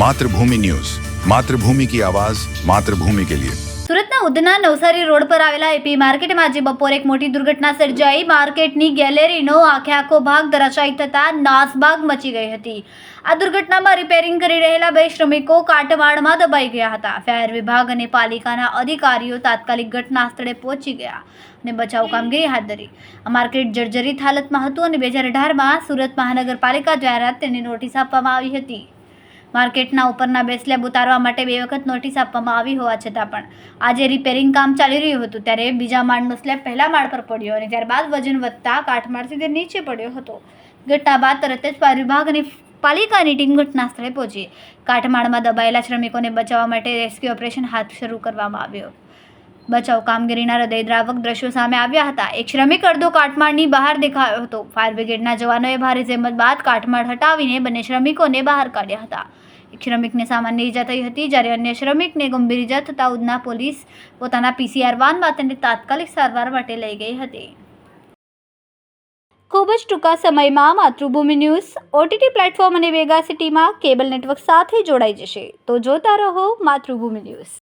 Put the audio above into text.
Mathrubhumi news. Mathrubhumi કી આવાજ, માતૃભૂમિ કે લિયે. સુરતના ઉધના નવસારી રોડ પર આવેલા એપી માર્કેટમાં આજે બપોરે એક મોટી દુર્ઘટના સર્જાઈ. માર્કેટની ગેલેરીનો આખે આખો ભાગ ધરાશાયી થતા નાસભાગ મચી ગઈ હતી. આ દુર્ઘટનામાં રિપેરિંગ કરી રહેલા બે શ્રમિકો કાટવાડમાં દબાઈ ગયા હતા. ફાયર વિભાગ અને પાલિકાના અધિકારીઓ તાત્કાલિક ઘટના સ્થળે પહોંચી ગયા અને બચાવ કામગીરી હાથ ધરી. આ માર્કેટ જર્જરિત હાલતમાં હતું અને બે હજાર અઢારમાં સુરત મહાનગરપાલિકા દ્વારા તેની નોટિસ આપવામાં આવી હતી. માર્કેટના ઉપરના બે સ્લેબ ઉતારવા માટે બે વખત નોટિસ આપવામાં આવી હોવા છતાં પણ આજે રિપેરિંગ કામ ચાલી રહ્યું હતું ત્યારે બીજા માળનો સ્લેબ પહેલા માળ પર પડ્યો અને ત્યારબાદ વજન વધતા કાટમાળથી તે નીચે પડ્યો હતો. ઘટના બાદ તરત જ ફાયર વિભાગ અને પાલિકાની ટીમ ઘટના સ્થળે પહોંચી. કાટમાળમાં દબાયેલા શ્રમિકોને બચાવવા માટે રેસ્ક્યુ ઓપરેશન હાથ શરૂ કરવામાં આવ્યો. બચાવ કામગીરીના હૃદયદ્રાવક દ્રશ્યો સામે આવ્યા હતા. એક શ્રમિક અડધો કાટમાળની બહાર દેખાયો હતો. ફાયર બ્રિગેડના જવાનોએ ભારે જહેમત બાદ કાટમાળ હટાવીને બંને શ્રમિકોને બહાર કાઢ્યા હતા. એક શ્રમિકને સામાન્ય ઈજા થઈ હતી જ્યારે અન્ય શ્રમિકને ગંભીર ઈજા થતાં ઉધના પોલીસ પોતાના પીસીઆર વાનમાં તેને તાત્કાલિક સારવાર માટે લઈ ગઈ હતી. ખૂબ જ ટૂંકા સમયમાં માતૃભૂમિ ન્યૂઝ, ઓટીટી પ્લેટફોર્મ અને વેગા સિટીમાં કેબલ નેટવર્ક સાથે જોડાઈ જશે. તો જોતા રહો માતૃભૂમિ ન્યૂઝ.